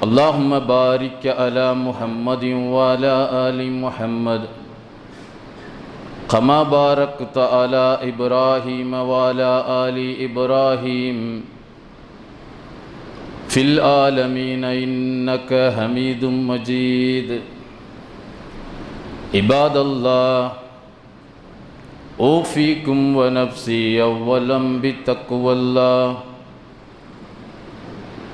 اللهم بارك على محمد وعلى آل محمد. كما باركت على إبراهيم وعلى آل إبراهيم. في العالمين إنك حميد مجيد. عباد الله أوفيكم ونفسي أولا بتقوى الله.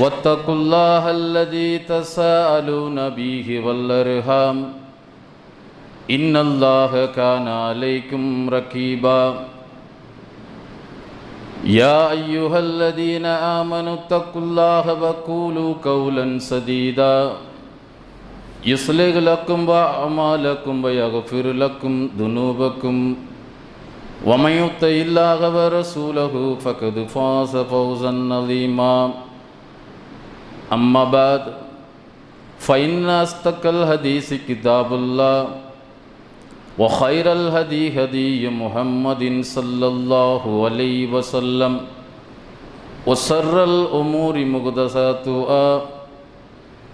واتقوا الله الذي تساءلون به والارham إن الله كان عليكم رقيبا يا أيها الذين آمنوا اتقوا الله وقولوا قولا سديدا. يصلح لكم أعمالكم ويغفر لكم ذنوبكم. ومن يطع الله ورسوله فقد فاز فوزا عظيما. أما بعد فإن أصدق الحديث كتاب الله وخير الهدي هدي محمد صلى الله عليه وسلم وسر الأمور محدثاتها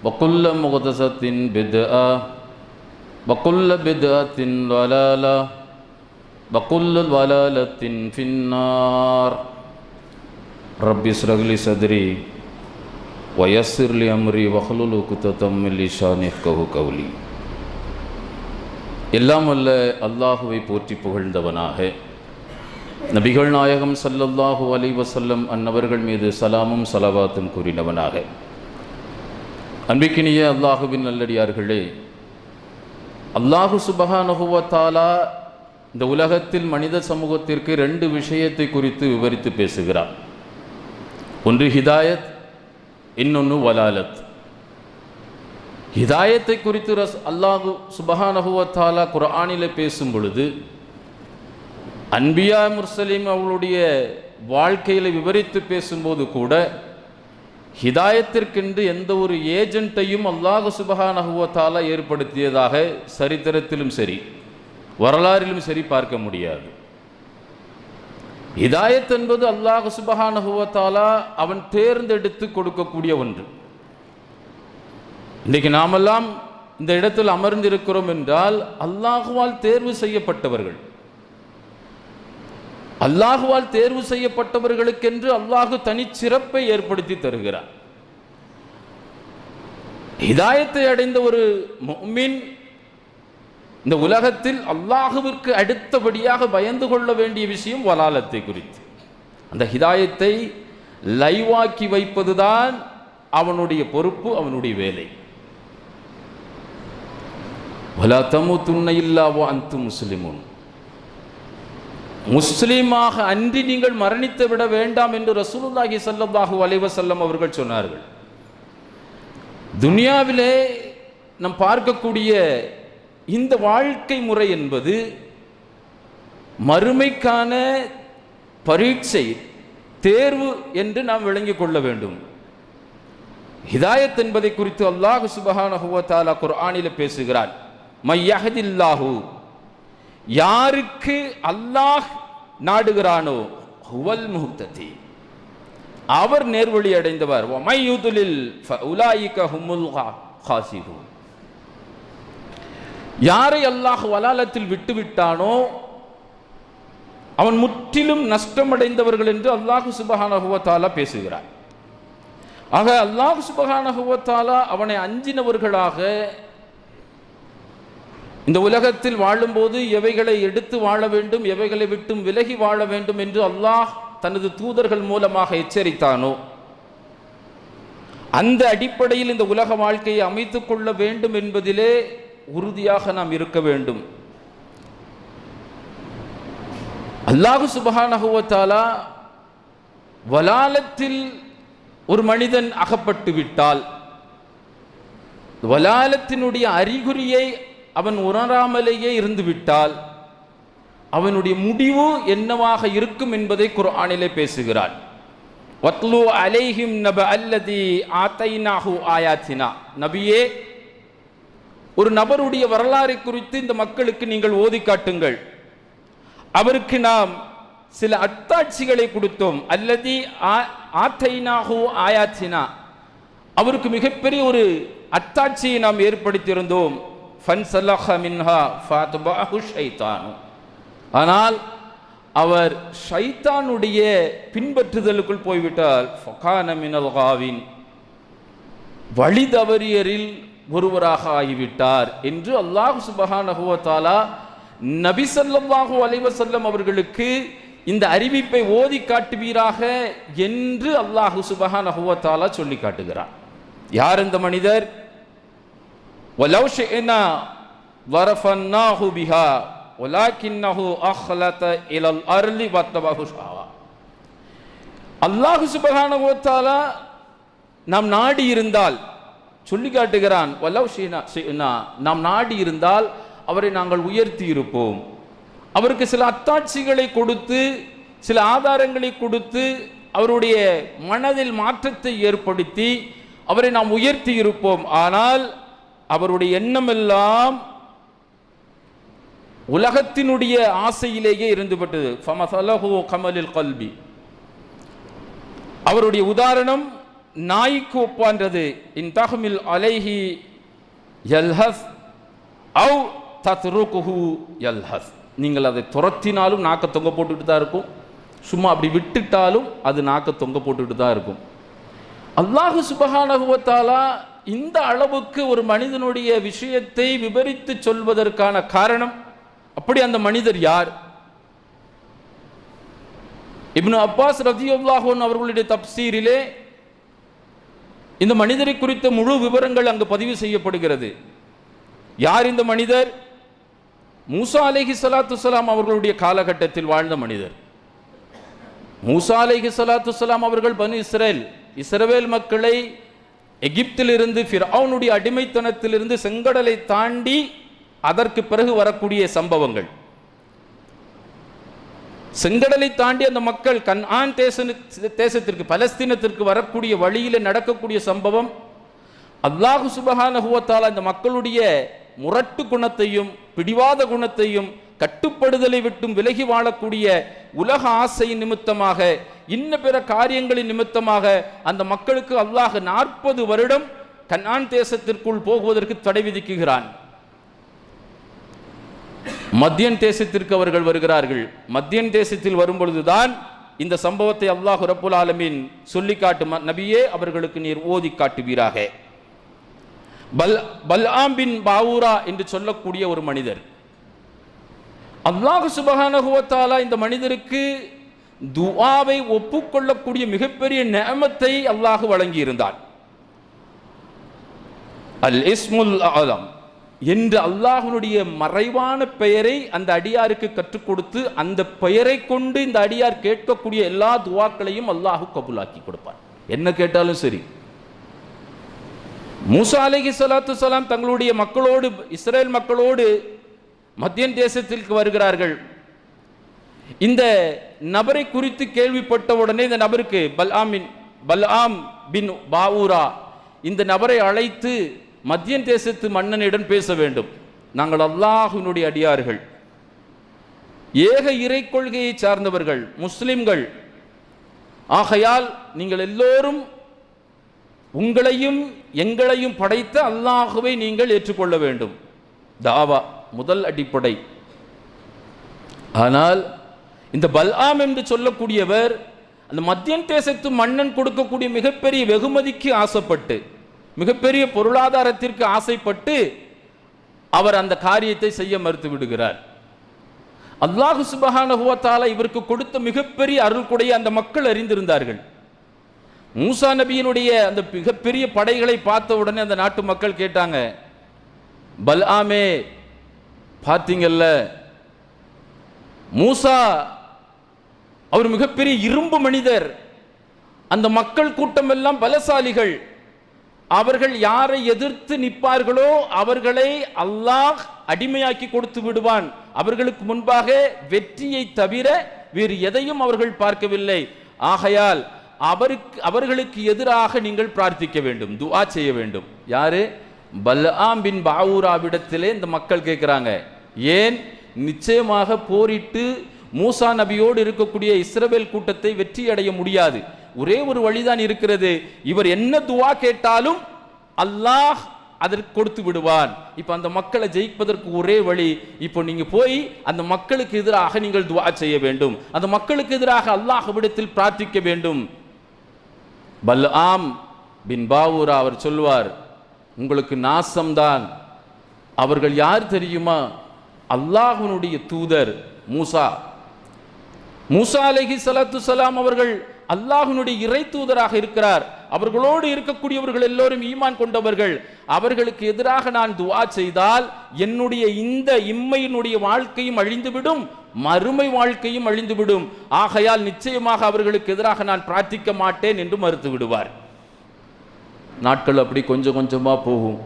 وكل محدثة بدعة وكل بدعة ضلالة وكل ضلالة في النار. رب اشرح لي صدري. வயசிர் லி அம்ரி வஹலுலு குத்தம் லிஷான் எஃப்கஹு கவுலி எல்லாம் அல்ல அல்லாஹுவை போற்றி புகழ்ந்தவனாக நபிகள் நாயகம் சல்லல்லாஹு அலி வசல்லம் அன்னவர்கள் மீது சலாமும் சலவாத்தும் கூறினவனாக அன்பிக்கினிய அல்லாஹுவின் நல்லடியார்களே அல்லாஹு சுபஹானுகுவத்தாலா இந்த உலகத்தில் மனித சமூகத்திற்கு ரெண்டு விஷயத்தை குறித்து விவரித்து பேசுகிறார் ஒன்று ஹிதாயத் இன்னொன்று வலாலத். ஹிதாயத்தை குறித்து ரஸ் அல்லாஹு சுபஹானஹுவத்தாலா குரானில் பேசும் பொழுது அன்பியா முர்சலீம் அவளுடைய வாழ்க்கையில் விவரித்து பேசும்போது கூட ஹிதாயத்திற்கென்று எந்த ஒரு ஏஜென்ட்டையும் அல்லாஹு சுபஹானஹுவத்தாலா ஏற்படுத்தியதாக சரித்திரத்திலும் சரி வரலாறிலும் சரி பார்க்க முடியாது. இதாயத் என்பது அல்லாஹ் சுபஹானஹுவத்தாலா அவன் தேர்ந்தெடுத்து கொடுக்கக்கூடிய ஒன்று. இன்றைக்கு நாமெல்லாம் இந்த இடத்தில் அமர்ந்திருக்கிறோம் என்றால் அல்லாஹுவால் தேர்வு செய்யப்பட்டவர்கள். அல்லாஹுவால் தேர்வு செய்யப்பட்டவர்களுக்கென்று அல்லாஹு தனிச்சிறப்பை ஏற்படுத்தி தருகிறார். இதாயத்தை அடைந்த ஒரு மீன் இந்த உலகத்தில் அல்லாஹுவிற்கு அடுத்தபடியாக பயந்து கொள்ள வேண்டிய விஷயம் வலாலத்தை குறித்து. அந்த ஹிதாயத்தை லைவாக்கி வைப்பதுதான் அவனுடைய பொறுப்பு அவனுடைய வேலை. வலா தமுத்துன்ன இல்லாவோ அந்து முஸ்லிமுன். முஸ்லீமாக அன்றி நீங்கள் மரணித்து விட வேண்டாம் என்று ரசூலுல்லாஹி சல்லாஹு அலைவசல்லம் அவர்கள் சொன்னார்கள். துனியாவிலே நம் பார்க்கக்கூடிய இந்த வாழ்க்கை முறை என்பது மறுமைக்கான பரீட்சை தேர்வு என்று நாம் விளங்கிக் கொள்ள வேண்டும். ஹிதாயத் என்பதை குறித்து அல்லாஹ் சுபஹானஹு வ தஆலா பேசுகிறான் மையஹதில்லாஹு யாருக்கு அல்லாஹ் நாடுகிறானோ ஹுவல் முஹ்ததி அவர் நேர்வழி அடைந்தவர். ஒமையுதுலில் உலாயிக ஹுமுல் ஹாசிஹூன் யாரை அல்லாஹ் வலாலத்தில் விட்டுவிட்டானோ அவன் முற்றிலும் நஷ்டமடைந்தவர்கள் என்று அல்லாஹு சுபஹானஹுவத்தாலா பேசுகிறார். ஆக அல்லாஹ் சுபஹானஹுவத்தாலா அவனை அஞ்சினவர்களாக இந்த உலகத்தில் வாழும்போது எவைகளை எடுத்து வாழ வேண்டும் எவைகளை விட்டும் விலகி வாழ வேண்டும் என்று அல்லாஹ் தனது தூதர்கள் மூலமாக எச்சரித்தானோ அந்த அடிப்படையில் இந்த உலக வாழ்க்கையை அமைத்துக் கொள்ள வேண்டும் என்பதிலே உறுதியாக நாம் இருக்க வேண்டும். அல்லாஹு சுபஹானஹுவத்தாலா வலாலத்தில் ஒரு மனிதன் அகப்பட்டு விட்டால் வலாலத்தினுடைய அறிகுறியை அவன் உணராமலேயே இருந்து விட்டால் அவனுடைய முடிவு என்னவாக இருக்கும் என்பதை குர்ஆனிலே பேசுகிறான். வத்லு அலைஹிம் நப அல்லதி ஆத்தைனாஹு ஆயாத்தினா. நபியே ஒரு நபருடைய வரலாறை குறித்து இந்த மக்களுக்கு நீங்கள் ஓதி காட்டுங்கள். அவருக்கு நாம் சில அத்தாட்சிகளை கொடுத்தோம். அல்லது ஆத்தைனாகோ ஆயாச்சினா அவருக்கு மிகப்பெரிய ஒரு அத்தாட்சியை நாம் ஏற்படுத்தியிருந்தோம். மின்ஹா ஆனால் அவர் ஷைத்தானுடைய பின்பற்றுதலுக்குள் போய்விட்டால் வழி தவறியரில் ஒருவராக ஆகிவிட்டார் என்று அல்லாஹு சுபஹானஹுவத்தாலா நபி சல்லாஹூ அலைவசல்லம் அவர்களுக்கு இந்த அறிவிப்பை ஓதி காட்டுவீராக என்று அல்லாஹு சுபஹானஹுவத்தாலா சொல்லி காட்டுகிறார். யார் இந்த மனிதர்? அல்லாஹு சுபஹானஹுவத்தாலா நாம் நாடி இருந்தால் சொல்லி காட்டுகிறான் வல்லவ் ஷீனா நாம் நாடி இருந்தால் அவரை நாங்கள் உயர்த்தி இருப்போம். அவருக்கு சில அத்தாட்சிகளை கொடுத்து சில ஆதாரங்களை கொடுத்து அவருடைய மனதில் மாற்றத்தை ஏற்படுத்தி அவரை நாம் உயர்த்தி இருப்போம். ஆனால் அவருடைய எண்ணமெல்லாம் உலகத்தினுடைய ஆசையிலேயே இருந்துபட்டது. ஃபமசலஹு கமலில் கல்வி அவருடைய உதாரணம் நாய்க்கு ஒப்பான்றது இன் தஹமில் அலைஹி யல்ஹஸ் அவ் தத்ருகுஹு யல்ஹஸ் நீங்கள் அதை துரத்தினாலும் நாக்க தொங்க போட்டுட்டு தான் இருக்கும். சும்மா அப்படி விட்டுட்டாலும் அது நாக்க தொங்க போட்டுட்டு தான் இருக்கும். அல்லாஹு சுபஹானகுவத்தாலா இந்த அளவுக்கு ஒரு மனிதனுடைய விஷயத்தை விவரித்து சொல்வதற்கான காரணம். அப்படி அந்த மனிதர் யார்? இப்னு அப்பாஸ் ரதியுல்லாஹோன் அவர்களுடைய தப்சீரிலே இந்த மனிதரை குறித்த முழு விவரங்கள் அங்கு பதிவு செய்யப்படுகிறது. யார் இந்த மனிதர்? மூசா அலேஹி சலாத்து சலாம் அவர்களுடைய காலகட்டத்தில் வாழ்ந்த மனிதர். மூசா அலேஹி சலாத்து சலாம் அவர்கள் பனு இஸ்ரேல் இஸ்ரவேல் மக்களை எகிப்திலிருந்து அவனுடைய அடிமைத்தனத்திலிருந்து செங்கடலை தாண்டி அதற்கு பிறகு வரக்கூடிய சம்பவங்கள். செங்கடலை தாண்டி அந்த மக்கள் கன்ஆன் தேச தேசத்திற்கு பலஸ்தீனத்திற்கு வரக்கூடிய வழியில் நடக்கக்கூடிய சம்பவம் அல்லாஹு சுபஹானஹுவத்தால் அந்த மக்களுடைய முரட்டு குணத்தையும் பிடிவாத குணத்தையும் கட்டுப்படுதலை விட்டும் விலகி வாழக்கூடிய உலக ஆசையின் நிமித்தமாக இன்ன பிற காரியங்களின் நிமித்தமாக அந்த மக்களுக்கு அல்லாஹ் நாற்பது வருடம் கண்ணான் தேசத்திற்குள் போகுவதற்கு தடை விதிக்குகிறான் மத்தியன் தேசத்திற்கு அவர்கள் வருகிறார்கள். மத்தியன் தேசத்தில் வரும்பொழுதுதான் இந்த சம்பவத்தை அல்லாஹ் ரப்புல் ஆலமின் சொல்லி காட்டும் நபியே அவர்களுக்கு நீர் ஓதி காட்டுவீராக. பல் பல்ஆம் பின் பாவூரா என்று சொல்லக்கூடிய ஒரு மனிதர். அல்லாஹ் சுபகானகுவத்தாலா இந்த மனிதருக்கு துஆவை ஒப்புக்கொள்ளக்கூடிய மிகப்பெரிய நேமத்தை அல்லாஹ் வழங்கி இருந்தான் அல் இஸ்முல் ஆலம் என்று அல்லாஹனுடைய மறைவான பெயரை அந்த அடியாருக்கு கற்றுக் கொடுத்து அந்த பெயரை கொண்டு இந்த அடியார் கேட்கக்கூடிய எல்லா துவாக்களையும் அல்லாஹ் கபுலாக்கி கொடுப்பார் என்ன கேட்டாலும் சரி. மூசா அலஹி சலாத்து சலாம் தங்களுடைய மக்களோடு இஸ்ரேல் மக்களோடு மத்தியன் தேசத்திற்கு வருகிறார்கள். இந்த நபரை குறித்து கேள்விப்பட்ட உடனே இந்த நபருக்கு பல்ஆமின் பல்ஆம் பின் பாவூரா இந்த நபரை அழைத்து மத்திய தேசத்து மன்னனிடம் பேச வேண்டும். நாங்கள் அல்லாஹினுடைய அடியார்கள். ஏக இறை கொள்கையை சார்ந்தவர்கள் முஸ்லிம்கள். ஆகையால் நீங்கள் எல்லோரும் உங்களையும் எங்களையும் படைத்த அல்லாஹுவை நீங்கள் ஏற்றுக்கொள்ள வேண்டும். தாவா முதல் அடிப்படை. ஆனால் இந்த பல்ஆம் என்று சொல்லக்கூடியவர் அந்த மத்திய தேசத்து மன்னன் கொடுக்கக்கூடிய மிகப்பெரிய வெகுமதிக்கு ஆசைப்பட்டு மிகப்பெரிய பொருளாதாரத்திற்கு ஆசைப்பட்டு அவர் அந்த காரியத்தை செய்ய மறுத்து விடுகிறார். அல்லாஹு சுபஹானஹு இவருக்கு கொடுத்த மிகப்பெரிய அருள் அருள்கொடையை அந்த மக்கள் அறிந்திருந்தார்கள். மூசா நபியினுடைய அந்த மிகப்பெரிய படைகளை பார்த்த உடனே அந்த நாட்டு மக்கள் கேட்டாங்க பல்ஆமே பார்த்தீங்கல்ல மூசா அவர் மிகப்பெரிய இரும்பு மனிதர். அந்த மக்கள் கூட்டம் எல்லாம் பலசாலிகள். அவர்கள் யாரை எதிர்த்து நிற்பார்களோ அவர்களை அல்லாஹ் அடிமையாக்கி கொடுத்து விடுவான். அவர்களுக்கு முன்பாக வெற்றியை தவிர வேறு எதையும் அவர்கள் பார்க்கவில்லை. ஆகையால் அவருக்கு அவர்களுக்கு எதிராக நீங்கள் பிரார்த்திக்க வேண்டும் துஆ செய்ய வேண்டும். யாரு? பல்ஆம் பின் பாவூராவிடத்திலே இந்த மக்கள் கேட்குறாங்க. ஏன்? நிச்சயமாக போரிட்டு மூசா நபியோடு இருக்கக்கூடிய இஸ்ரவேல் கூட்டத்தை வெற்றி அடைய முடியாது. ஒரே ஒரு வழிதான் இருக்கிறது. இவர் என்ன துவா கேட்டாலும் அல்லாஹ் அதற்கு கொடுத்து விடுவான். இப்போ அந்த மக்களை ஜெயிப்பதற்கு ஒரே வழி இப்போ நீங்க போய் அந்த மக்களுக்கு எதிராக நீங்கள் துவா செய்ய வேண்டும். அந்த மக்களுக்கு எதிராக அல்லாஹ்விடத்தில் பிரார்த்திக்க வேண்டும். பல்ஆம் பின் பாவூரா அவர் சொல்வார் உங்களுக்கு நாசம்தான். அவர்கள் யார் தெரியுமா? அல்லாஹனுடைய தூதர் மூசா. மூசா அலஹி சலாத்து சலாம் அவர்கள் அல்லாஹினுடைய இறை தூதராக இருக்கிறார். அவர்களோடு இருக்கக்கூடியவர்கள் எல்லோரும் ஈமான் கொண்டவர்கள். அவர்களுக்கு எதிராக நான் துவா செய்தால் என்னுடைய இந்த இம்மையினுடைய வாழ்க்கையும் அழிந்துவிடும் மறுமை வாழ்க்கையும் அழிந்துவிடும். ஆகையால் நிச்சயமாக அவர்களுக்கு எதிராக நான் பிரார்த்திக்க மாட்டேன் என்று மறுத்து விடுவார். நாட்கள் அப்படி கொஞ்சம் கொஞ்சமாக போகும்.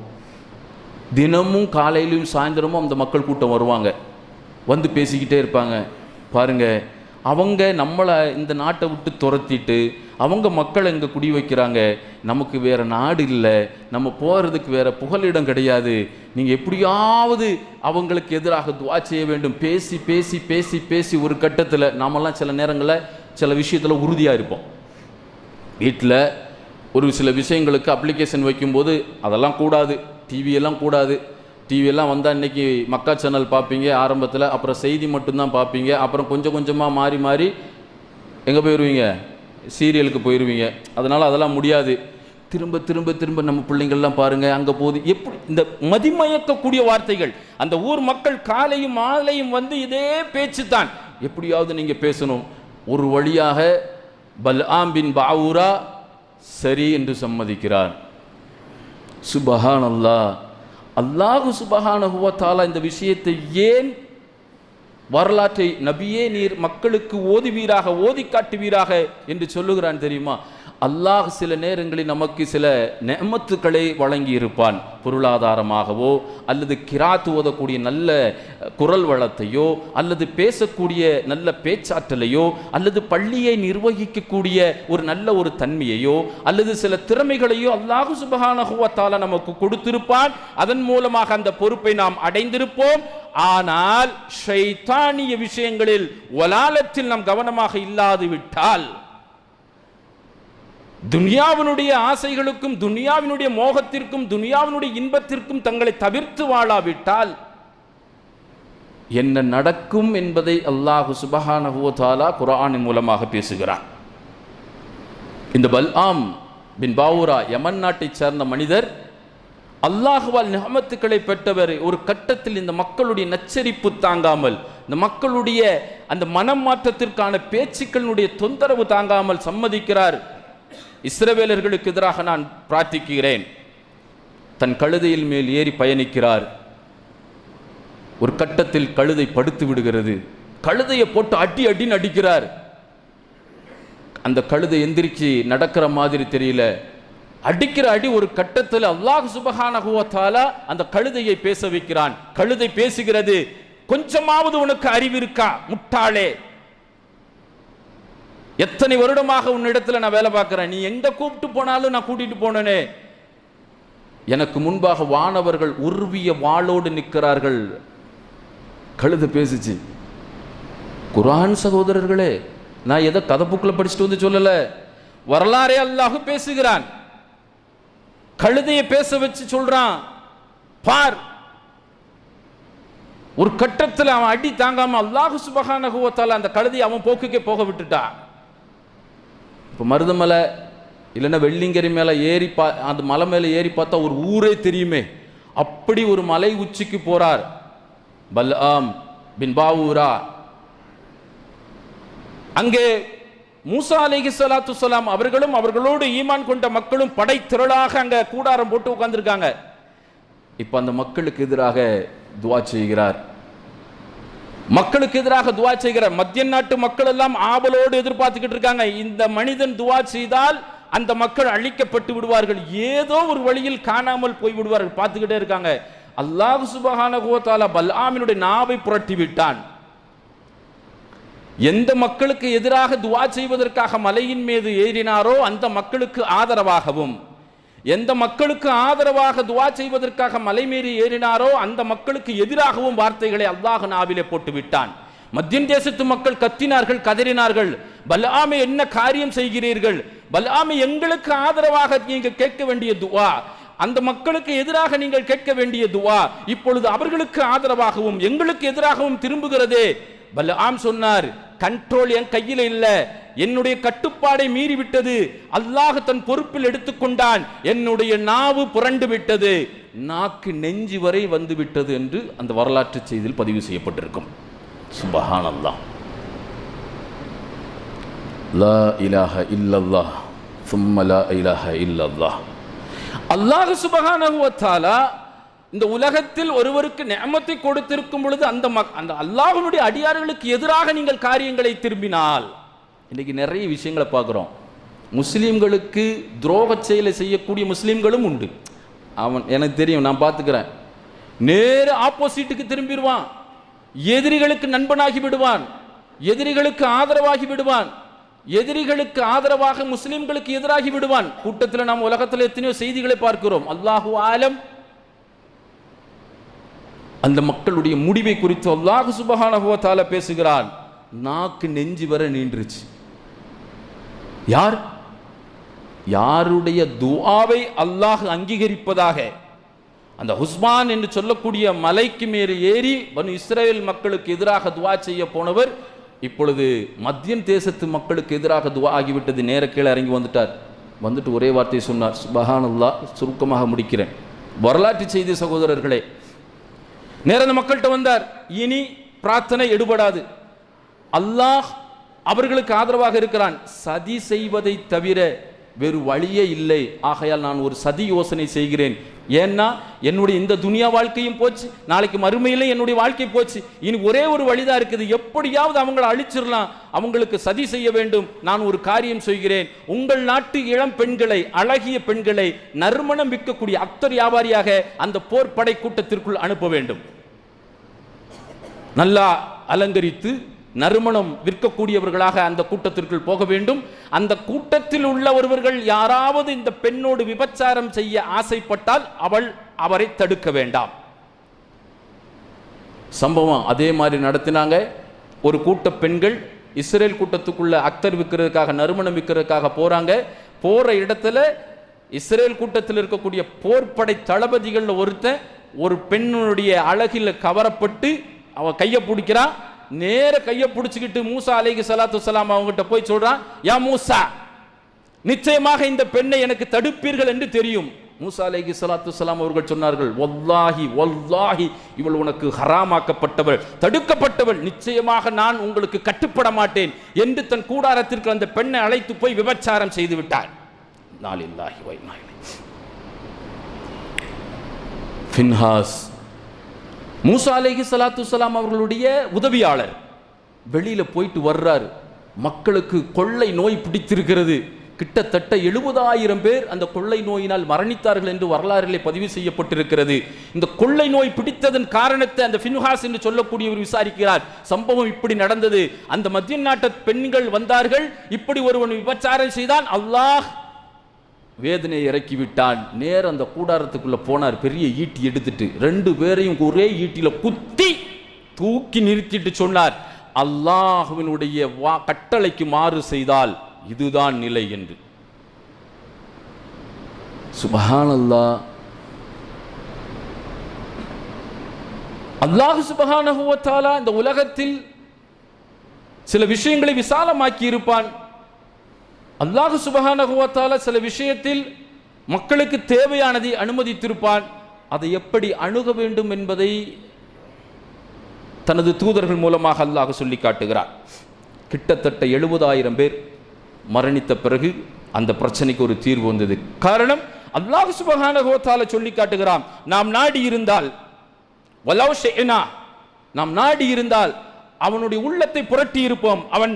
தினமும் காலையிலும் சாயந்தரமும் அந்த மக்கள் கூட்டம் வருவாங்க. வந்து பேசிக்கிட்டே இருப்பாங்க. பாருங்கள் அவங்க நம்மளை இந்த நாட்டை விட்டு துரத்திட்டு அவங்க மக்களை இங்கே குடி வைக்கிறாங்க. நமக்கு வேறு நாடு இல்லை. நம்ம போகிறதுக்கு வேறு புகலிடம் கிடையாது. நீங்கள் எப்படியாவது அவங்களுக்கு எதிராக துவா செய்ய வேண்டும். பேசி பேசி பேசி பேசி ஒரு கட்டத்தில் நாமெல்லாம் சில நேரங்களில் சில விஷயத்தில் உறுதியாக இருப்போம். வீட்டில் ஒரு சில விஷயங்களுக்கு அப்ளிகேஷன் வைக்கும்போது அதெல்லாம் கூடாது. டிவியெல்லாம் கூடாது. டிவியெல்லாம் வந்தால் இன்றைக்கி மக்கா சேனல் பார்ப்பீங்க ஆரம்பத்தில். அப்புறம் செய்தி மட்டும்தான் பார்ப்பீங்க. அப்புறம் கொஞ்சம் கொஞ்சமாக மாறி மாறி எங்கே போயிடுவீங்க சீரியலுக்கு போயிடுவீங்க அதனால் அதெல்லாம் முடியாது. திரும்ப திரும்ப திரும்ப நம்ம பிள்ளைங்கள்லாம் பாருங்கள் அங்கே போகுது எப்படி இந்த மதிமயக்கக்கூடிய வார்த்தைகள். அந்த ஊர் மக்கள் காலையும் மாலையும் வந்து இதே பேச்சு தான் எப்படியாவது நீங்கள் பேசணும். ஒரு வழியாக பல்ஆம் பின் பாவூரா சரி என்று சம்மதிக்கிறார். சுபஹான் அல்லாஹ் அல்லாஹு சுபஹான வ இந்த விஷயத்தை ஏன் வரலாற்றை நபியே நீர் மக்களுக்கு ஓதுவீராக ஓதி காட்டுவீராக என்று சொல்லுகிறான் தெரியுமா? அல்லாஹ் சில நேரங்களில் நமக்கு சில நெமத்துக்களை வழங்கி இருப்பான் பொருளாதாரமாகவோ அல்லது கிராத்து ஓதக்கூடிய நல்ல குரல் வளத்தையோ அல்லது பேசக்கூடிய நல்ல பேச்சாற்றலையோ அல்லது பள்ளியை நிர்வகிக்கக்கூடிய ஒரு நல்ல ஒரு தன்மையையோ அல்லது சில திறமைகளையோ அல்லாஹு சுபகானகுவத்தால நமக்கு கொடுத்திருப்பான். அதன் மூலமாக அந்த பொறுப்பை நாம் அடைந்திருப்போம். ஆனால் ஷைத்தானிய விஷயங்களில் ஒலாலத்தில் நாம் கவனமாக இல்லாது விட்டால் துனியாவினுடைய ஆசைகளுக்கும் துனியாவினுடைய மோகத்திற்கும் துனியாவினுடைய இன்பத்திற்கும் தங்களை தவிர்த்து வாழாவிட்டால் என்ன நடக்கும் என்பதை அல்லாஹு சுபஹானஹு குரானின் மூலமாக பேசுகிறான். இந்த பல்ஆம் பின் பாவூரா யமன் நாட்டைச் சேர்ந்த மனிதர் அல்லாஹுவால் நிகமத்துக்களை பெற்றவர் ஒரு கட்டத்தில் இந்த மக்களுடைய நச்சரிப்பு தாங்காமல் இந்த மக்களுடைய அந்த மனம் மாற்றத்திற்கான பேச்சுக்களினுடைய தொந்தரவு தாங்காமல் சம்மதிக்கிறார். இஸ்ரவேலர்களுக்கு எதிராக நான் பிரார்த்திக்கிறேன். தன் கழுதையில் மேல் ஏறி பயணிக்கிறார். ஒரு கட்டத்தில் கழுதை படுத்து விடுகிறது. கழுதையை போட்டு அடி அடின்னு அடிக்கிறார் அந்த கழுதை எந்திரிச்சு நடக்கிற மாதிரி தெரியல. அடிக்கிற அடி ஒரு கட்டத்தில் அல்லாஹ் சுபஹானஹுவத்தாலா அந்த கழுதையை பேச வைக்கிறான். கழுதை பேசுகிறது கொஞ்சமாவது உனக்கு அறிவு இருக்கா முட்டாளே? எத்தனை வருடமாக உன்னிடத்தில் நான் வேலை பார்க்கிறேன்? நீ எங்க கூப்பிட்டு போனாலும் நான் கூட்டிட்டு போனேனே. எனக்கு முன்பாக வானவர்கள் உருவிய வாளோடு நிற்கிறார்கள். கழுதை பேசிச்சு. குரான் சகோதரர்களே நான் எதை கதை புக்கில் படிச்சுட்டு வந்து சொல்லல. வரலாறே அல்லாஹு பேசுகிறான். கழுதையை பேச வச்சு சொல்றான். பார். ஒரு கட்டத்தில் அவன் அடி தாங்காம அல்லாஹு சுபஹானஹுவத்தால அந்த கழுதையை அவன் போக்குக்கே போக விட்டுட்டான். இப்போ மருதமலை இல்லைன்னா வெள்ளிங்கரி மேலே ஏறி பா அந்த மலை மேலே ஏறி பார்த்தா ஒரு ஊரே தெரியுமே. அப்படி ஒரு மலை உச்சிக்கு போறார். பல்ஆம் பின் பாவூரா. அங்கே மூசா அலிஹி சலாத்து ஸலாம் அவர்களும் அவர்களோடு ஈமான் கொண்ட மக்களும் படை திரளாக கூடாரம் போட்டு உட்கார்ந்துருக்காங்க. இப்போ அந்த மக்களுக்கு எதிராக துவா செய்கிறார். மக்களுக்கு எதிராக துவா செய்கிறார் மத்திய நாட்டு மக்கள் எல்லாம் ஆவலோடு எதிர்பார்த்துக்கிட்டு இருக்காங்க. இந்த மனிதன் துவா செய்தால் அந்த மக்கள் அழிக்கப்பட்டு விடுவார்கள். ஏதோ ஒரு வழியில் காணாமல் போய் விடுவார்கள். பார்த்துக்கிட்டே இருக்காங்க. அல்லாஹ் சுபஹான வ பல்ஆமினுடைய நாவை புரட்டி விட்டான். எந்த மக்களுக்கு எதிராக துவா செய்வதற்காக மலையின் மீது ஏறினாரோ அந்த மக்களுக்கு ஆதரவாகவும் எந்த மக்களுக்கு ஆதரவாக துவா செய்வதற்காக மலைமீறி ஏறினாரோ அந்த மக்களுக்கு எதிராகவும் வார்த்தைகளை அல்லாஹ் நாவிலே போட்டு விட்டான். மத்திய தேசத்து மக்கள் கத்தினார்கள் கதறினார்கள். பல்லாமை என்ன காரியம் செய்கிறீர்கள்? பல்லாமை எங்களுக்கு ஆதரவாக நீங்கள் கேட்க வேண்டிய துவா. அந்த மக்களுக்கு எதிராக நீங்கள் கேட்க வேண்டிய துவா. இப்பொழுது அவர்களுக்கு ஆதரவாகவும் எங்களுக்கு எதிராகவும் திரும்புகிறதே. பல்லாம் சொன்னார் கண்ட்ரோல் என் கையில் இல்லை. என்னுடைய கட்டுப்பாடை மீறிவிட்டது. அல்லாஹ் தன் பொறுப்பில் எடுத்துக்கொண்டான். என்னுடைய நாவு புரண்டு விட்டது. நாக்கு நெஞ்சு வரை வந்து விட்டது என்று அந்த வரலாற்று செய்தியில் பதிவு செய்யப்பட்டிருக்கும். சுபஹான் அல்லாஹ் லா இலாஹ இல்லல்லாஹ். சும்ம இலாஹ இல்லல்லாஹ். அல்லாஹ் சுபஹானஹு இந்த உலகத்தில் ஒருவருக்கு நேமத்தை கொடுத்திருக்கும் பொழுது அந்த மக் அந்த அல்லாஹனுடைய அடியார்களுக்கு எதிராக நீங்கள் காரியங்களை திரும்பினால். இன்னைக்கு நிறைய விஷயங்களை பார்க்குறோம். முஸ்லீம்களுக்கு துரோக செயலை செய்யக்கூடிய முஸ்லீம்களும் உண்டு. அவன் எனக்கு தெரியும் நான் பார்த்துக்கிறேன். நேர ஆப்போசிட்டுக்கு திரும்பிடுவான். எதிரிகளுக்கு நண்பனாகி விடுவான். எதிரிகளுக்கு ஆதரவாகி விடுவான். எதிரிகளுக்கு ஆதரவாக முஸ்லீம்களுக்கு எதிராகி விடுவான். கூட்டத்தில் நாம் உலகத்தில் எத்தனையோ செய்திகளை பார்க்கிறோம். அல்லாஹு ஆலம். அந்த மக்களுடைய முடிவை குறித்து அல்லாஹ் சுபஹானஹு வ பேசுகிறான். நாக்கு நெஞ்சு வர நீண்டுருச்சு. யார்? யாருடைய துவாவை அல்லாஹ் அங்கீகரிப்பதாக? அந்த ஹுஸ்மான் என்று சொல்லக்கூடிய மலைக்கு மேலே ஏறி பனு இஸ்ரேல் மக்களுக்கு எதிராக துவா செய்ய போனவர் இப்பொழுது மத்திய தேசத்து மக்களுக்கு எதிராக துவா ஆகிவிட்டது. நேர கீழே இறங்கி வந்துட்டார். வந்துட்டு ஒரே வார்த்தையை சொன்னார். சுபஹானல்லா சுருக்கமாக முடிக்கிறேன். வரலாற்று செய்தி சகோதரர்களே நேர அந்த மக்கள்கிட்ட வந்தார். இனி பிரார்த்தனை எடுபடாது. அல்லாஹ் அவர்களுக்கு ஆதரவாக இருக்கிறான். சதி செய்வதை தவிர வேறு வழியே இல்லை. ஆகையால் நான் ஒரு சதி யோசனை செய்கிறேன். ஏன்னா என்னுடைய இந்த துனியா வாழ்க்கையும் போச்சு. நாளைக்கு மறுமையில என்னுடைய வாழ்க்கை போச்சு. இனி ஒரே ஒரு வழிதான் இருக்குது. எப்படியாவது அவங்களை அழிச்சிடலாம். அவங்களுக்கு சதி செய்ய வேண்டும். நான் ஒரு காரியம் செய்கிறேன். உங்கள் நாட்டு இளம் பெண்களை அழகிய பெண்களை நறுமணம் விற்கக்கூடிய அக்தர் வியாபாரியாக அந்த போர் படை கூட்டத்திற்குள் அனுப்ப வேண்டும். நல்லா அலங்கரித்து நறுமணம் விற்கக்கூடியவர்களாக அந்த கூட்டத்திற்குள் போக வேண்டும். அந்த கூட்டத்தில் உள்ள ஒருவர்கள் யாராவது இந்த பெண்ணோடு விபச்சாரம் செய்ய ஆசைப்பட்டால் அவள் அவரை தடுக்க வேண்டாம். சம்பவம் அதே மாதிரி நடத்தினாங்க. ஒரு கூட்ட பெண்கள் இஸ்ரேல் கூட்டத்துக்குள்ள அக்தர் விற்கிறதுக்காக நறுமணம் விற்கிறதுக்காக போறாங்க. போற இடத்துல இஸ்ரேல் கூட்டத்தில் இருக்கக்கூடிய போர்ப்படை தளபதிகள்ல ஒருத்தன் ஒரு பெண்ணுடைய அழகில் கவரப்பட்டு அவ கையை பிடிக்கிறான். நேர கையை பிடிச்சிக்கிட்டு மூசா அலைகி சலாத்து சலாம் அவங்ககிட்ட போய் சொல்றான் யா மூசா நிச்சயமாக இந்த பெண்ணை எனக்கு தடுப்பீர்கள் என்று தெரியும். மூசா அலைகி சலாத்து சலாம் அவர்கள் சொன்னார்கள் ஒல்லாஹி ஒல்லாஹி இவள் உனக்கு ஹராமாக்கப்பட்டவள் தடுக்கப்பட்டவள் நிச்சயமாக நான் உங்களுக்கு கட்டுப்பட மாட்டேன் என்று தன் கூடாரத்திற்கு அந்த பெண்ணை அழைத்து போய் விபச்சாரம் செய்து விட்டார். நாளில்லாஹி வ ஃபின்ஹாஸ் மூசா அலேஹி சலாத்து சலாம் அவர்களுடைய உதவியாளர் வெளியில் போயிட்டு வர்றாரு. மக்களுக்கு கொள்ளை நோய் பிடித்திருக்கிறது. கிட்டத்தட்ட எழுபதாயிரம் பேர் அந்த கொள்ளை நோயினால் மரணித்தார்கள் என்று வரலாறிலே பதிவு செய்யப்பட்டிருக்கிறது. இந்த கொள்ளை நோய் பிடித்ததன் காரணத்தை அந்த ஃபின்ஹாஸ் என்று சொல்லக்கூடியவர் விசாரிக்கிறார். சம்பவம் இப்படி நடந்தது. அந்த மத்திய நாட்டு பெண்கள் வந்தார்கள். இப்படி ஒருவன் விபச்சாரம் செய்தான் அல்லாஹ் வேதனையை இறக்கி விட்டான் நேர அந்த கூடாரத்துக்குள்ள போனார். பெரிய ஈட்டி எடுத்துட்டு ரெண்டு பேரையும் ஒரே ஈட்டியில் குத்தி தூக்கி நிறுத்திட்டு சொன்னார். அல்லாஹுவினுடைய வா கட்டளைக்கு மாறு செய்தால் இதுதான் நிலை என்று. சுபஹானல்லா. அல்லாஹ் அல்லாஹு வ இந்த உலகத்தில் சில விஷயங்களை விசாலமாக்கி இருப்பான் அல்லாஹு சுபஹானகுவத்தால சில விஷயத்தில் மக்களுக்கு தேவையானதை அனுமதித்திருப்பான். அதை எப்படி அணுக வேண்டும் என்பதை தனது தூதர்கள் மூலமாக அல்லாஹ் சொல்லி காட்டுகிறார் கிட்டத்தட்ட எழுபதாயிரம் பேர் மரணித்த பிறகு அந்த பிரச்சனைக்கு ஒரு தீர்வு வந்தது. காரணம் அல்லாஹ் சுபஹானகுவத்தால சொல்லி காட்டுகிறான் நாம் நாடி இருந்தால் வலவ் நாம் நாடி இருந்தால் அவனுடைய உள்ளத்தை புரட்டி இருப்போம். அவன்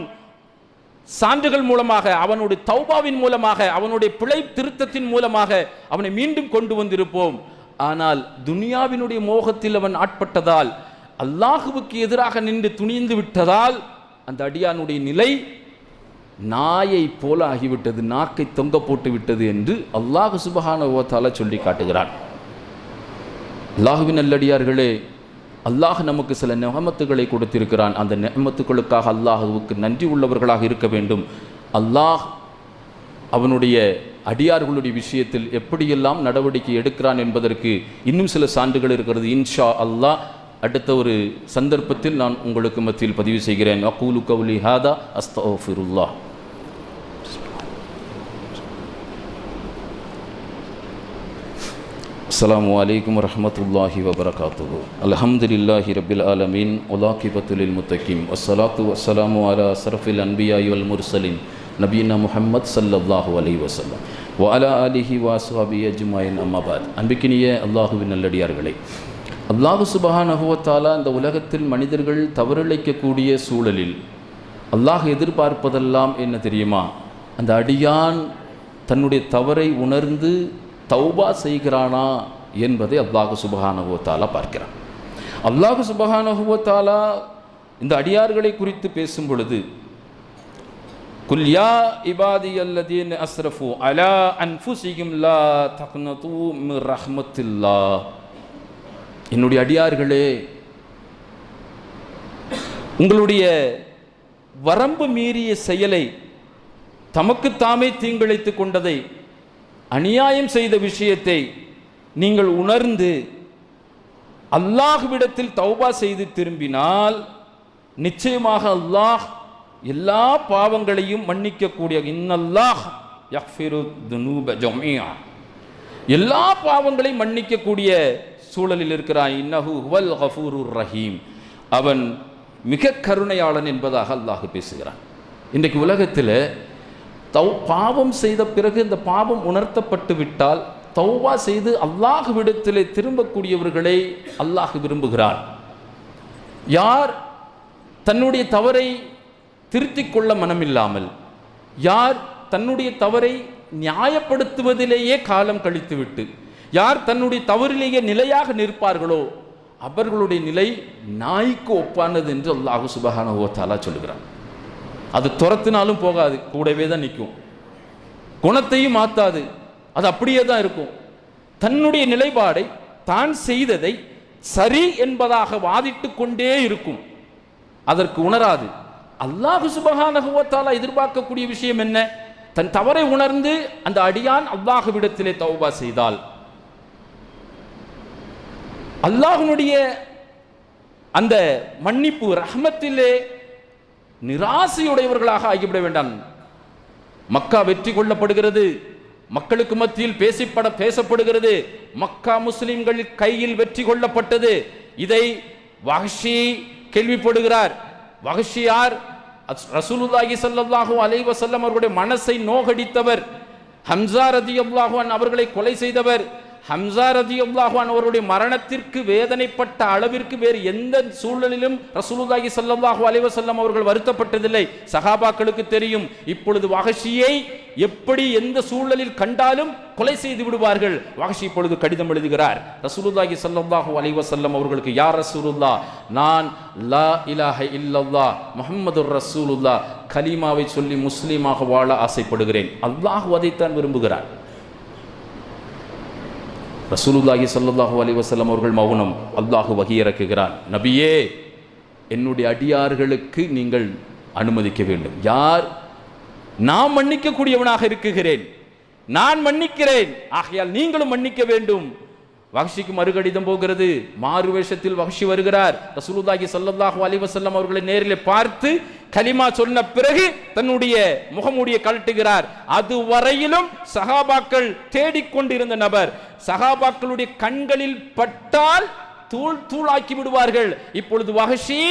சான்றுகள் மூலமாக அவனுடைய தௌபாவின் மூலமாக அவனுடைய பிழை திருத்தத்தின் மூலமாக அவனை மீண்டும் கொண்டு வந்திருப்போம். ஆனால் துனியாவினுடைய மோகத்தில் அவன் ஆட்பட்டதால் அல்லாஹுவுக்கு எதிராக நின்று துணிந்து விட்டதால் அந்த அடியானுடைய நிலை நாயை போல ஆகிவிட்டது நாக்கை தொங்க போட்டு விட்டது என்று அல்லாஹு சுபஹான ஓத்தால சொல்லி காட்டுகிறான். அல்லாஹுவின் நல்லடியார்களே அல்லாஹ் நமக்கு சில நெகமத்துகளை கொடுத்திருக்கிறான். அந்த நெகமத்துக்களுக்காக அல்லாஹுவுக்கு நன்றி உள்ளவர்களாக இருக்க வேண்டும். அல்லாஹ் அவனுடைய அடியார்களுடைய விஷயத்தில் எப்படியெல்லாம் நடவடிக்கை எடுக்கிறான் என்பதற்கு இன்னும் சில சான்றுகள் இருக்கிறது. இன்ஷா அல்லாஹ் அடுத்த ஒரு சந்தர்ப்பத்தில் நான் உங்களுக்கு மத்தியில் பதிவு செய்கிறேன். அக்கூலு கவுலி ஹாதா அஸ்தஃபிருல்லா السلام عليكم ورحمة الله وبركاته الحمد لله رب العالمين ولاقبة للمتقين والصلاة والسلام على أشرف الأنبياء والمرسلين نبينا محمد صلى الله عليه وسلم وعلى آله وأصحابه أجمعين أما بعد அன்பிக்கினிய அல்லாஹுவின் நல்லடியார்களே அல்லாஹு சுபஹானஹுவத்தாலா இந்த உலகத்தில் மனிதர்கள் தவறிழைக்கக்கூடிய சூழலில் அல்லாஹ் எதிர்பார்ப்பதெல்லாம் என்ன தெரியுமா அந்த அடியான் தன்னுடைய தவறை உணர்ந்து தௌபா செய்கிறானா என்பதை அல்லாஹு சுபஹானஹுவத்தாலா பார்க்கிறான். அல்லாஹு சுபஹானஹுவத்தாலா இந்த அடியார்களை குறித்து பேசும் பொழுது குல்யா இபாதி அல்லதீன் அஸ்ரஃபு அலா அன்ஃபுசிஹிம் லா தக்னது மிர் ரஹ்மத்தில்லா என்னுடைய அடியார்களே உங்களுடைய வரம்பு மீறிய செயலை தமக்கு தாமே தீங்கிழைத்து கொண்டதை அநியாயம் செய்த விஷயத்தை நீங்கள் உணர்ந்து அல்லாஹ்விடத்தில் தௌபா செய்து திரும்பினால் நிச்சயமாக அல்லாஹ் எல்லா பாவங்களையும் மன்னிக்கக்கூடிய இன்னல்லாஹ் எல்லா பாவங்களையும் மன்னிக்கக்கூடிய சூழலில் இருக்கிறான். இன்னஹு ஹுவல் கஃபூருர் ரஹீம். அவன் மிக கருணையாளன் என்பதாக அல்லாஹ் பேசுகிறான். இன்றைக்கு உலகத்தில் தௌ பாவம் செய்த பிறகு இந்த பாவம் உணர்த்தப்பட்டு விட்டால் தௌவா செய்து அல்லாஹ்விடத்திலே திரும்பக்கூடியவர்களை அல்லாஹ் விரும்புகிறார் யார் தன்னுடைய தவறை திருத்திக் கொள்ள மனமில்லாமல் யார் தன்னுடைய தவறை நியாயப்படுத்துவதிலேயே காலம் கழித்துவிட்டு யார் தன்னுடைய தவறிலேயே நிலையாக நிற்பார்களோ அவர்களுடைய நிலை நாய்க்கு ஒப்பானது என்று அல்லாஹு சுபஹான ஓத்தாலா அது துரத்தினாலும் போகாது கூடவே தான் நிற்கும். குணத்தையும் மாற்றாது அது அப்படியே தான் இருக்கும். தன்னுடைய நிலைப்பாடை தான் செய்ததை சரி என்பதாக வாதிட்டு கொண்டே இருக்கும். அதற்கு உணராது. அல்லாஹு சுபஹானஹுவத்தாலா எதிர்பார்க்கக்கூடிய விஷயம் என்ன? தன் தவறை உணர்ந்து அந்த அடியான் அல்லாஹுவிடத்திலே தௌபா செய்தால். அல்லாஹுனுடைய அந்த மன்னிப்பு ரஹமத்திலே நிராசையுடையவர்களாக ஆகிவிட வேண்டாம். மக்கா வெற்றி கொள்ளப்படுகிறது. மக்களுக்கு மத்தியில் பேசிப்பட பேசப்படுகிறது. மக்கா முஸ்லிம்கள் கையில் வெற்றி கொள்ளப்பட்டது. இதை வஹஷி கேள்விப்படுகிறார். வஹஷி யார்? ரசூலுல்லாஹி சல்லாஹூ அலைஹி அவர்களுடைய மனசை நோகடித்தவர். ஹம்சா ரதி அவர்களை கொலை செய்தவர். ஹம்சா ரதி அல்லாஹான் அவருடைய மரணத்திற்கு வேதனைப்பட்ட அளவிற்கு வேறு எந்த சூழலிலும் ரசூலுல்லாஹி சல்லாஹு அலைஹி அவர்கள் வருத்தப்பட்டதில்லை. சகாபாக்களுக்கு தெரியும் இப்பொழுது வஹஷியை எப்படி எந்த சூழலில் கண்டாலும் கொலை செய்து விடுவார்கள். வஹஷி இப்பொழுது கடிதம் எழுதுகிறார் ரசூலுல்லாஹி சல்லாஹு அலைஹி அவர்களுக்கு யார் ரசூலுல்லா நான் லா இலாஹ இல்லல்லா முகமது ரசூலுல்லா. கலீமாவை சொல்லி முஸ்லீமாக வாழ ஆசைப்படுகிறேன். அல்லாஹ் அதைத்தான் விரும்புகிறார் ரசூலுல்லாஹி சல்லாஹூ அலி வசலம் அவர்கள் மௌனம். அல்லாஹு வகியிறக்குகிறான் நபியே என்னுடைய அடியார்களுக்கு நீங்கள் அனுமதிக்க வேண்டும். யார்? நான் மன்னிக்கக்கூடியவனாக இருக்குகிறேன். நான் மன்னிக்கிறேன். ஆகையால் நீங்களும் மன்னிக்க வேண்டும். வஹ்ஷிக்கு மறுகடிதம் போகிறது. மாறு வேஷத்தில் வஹ்ஷி வருகிறார். ரசூலுல்லாஹி ஸல்லல்லாஹு அலைஹி வஸல்லம் அவர்களை நேரில் பார்த்து கலிமா சொன்ன பிறகு தன்னுடைய முகமூடியை கழட்டுகிறார். அது வரையிலும் சஹாபாக்கள் தேடிக்கொண்டிருந்த நபர். சஹாபாக்களுடைய கண்களில் பட்டால் தூள் தூளாக்கி விடுவார்கள். இப்பொழுது வஹஷி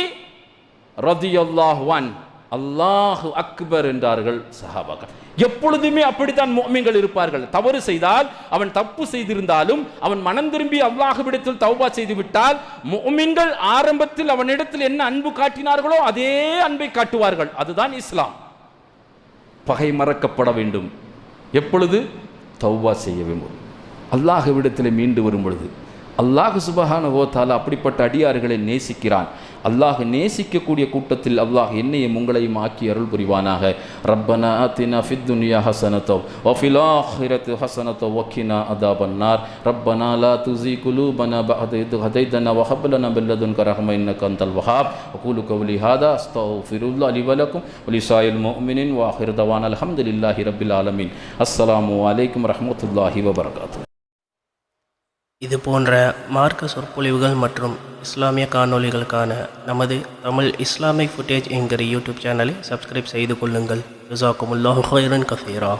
ரதியல்லாஹு அன் அல்லாஹு அக்பர் என்றார்கள் சஹாபாக்கள். எப்பொழுதுமே அப்படித்தான் மோமியங்கள் இருப்பார்கள். தவறு செய்தால் அவன் தப்பு செய்திருந்தாலும் அவன் மனம் திரும்பி அல்லாஹ்விடத்தில் தௌபா செய்து விட்டால் மோமின்கள் ஆரம்பத்தில் அவனிடத்தில் என்ன அன்பு காட்டினார்களோ அதே அன்பை காட்டுவார்கள். அதுதான் இஸ்லாம். பகை மறக்கப்பட வேண்டும். எப்பொழுது? தௌபா செய்ய வேண்டும். அல்லாஹ்விடத்தில் மீண்டு வரும் பொழுது. அல்லாஹ் சுபஹான ஓத்தால் அப்படிப்பட்ட அடியார்களை நேசிக்கிறான். அல்லாஹ் நேசிக்கக்கூடிய கூட்டத்தில் அல்லாஹ் என்னையும் உங்களையும் ஆக்கி அருள் புரிவானாக ரப்பனா ஆத்தினா ஃபித் துன்யா ஹசனத்தோ வஃபில் ஆஹிரத்து ஹசனத்தோ வக்கினா அதாபன்னார் ரப்பனா லா துஸி குலூபனா பஅத இத் ஹதைதனா வஹப் லனா மின் லதுன்க ரஹ்ம இன்னக அன்தல் வஹாப் அகூலு கௌலி ஹாதா அஸ்தக்ஃபிருல்லாஹ் லி வலக்கும் வலிசாயில் முஃமினின் வாஹிர் தவான் அல்ஹம்துலில்லாஹி ரப்பில் ஆலமீன் அஸ்ஸலாமு அலைக்கும் வரஹ்மத்துல்லாஹி வபரகாத்துஹு இது போன்ற மார்க்க சொற்பொழிவுகள் மற்றும் இஸ்லாமிய காணொளிகளுக்கான நமது தமிழ் இஸ்லாமிக் ஃபுட்டேஜ் என்கிற யூடியூப் சேனலை சப்ஸ்கிரைப் செய்து கொள்ளுங்கள். ஜசாக்குமுல்லாஹ் ஹைரன் கஃபீரா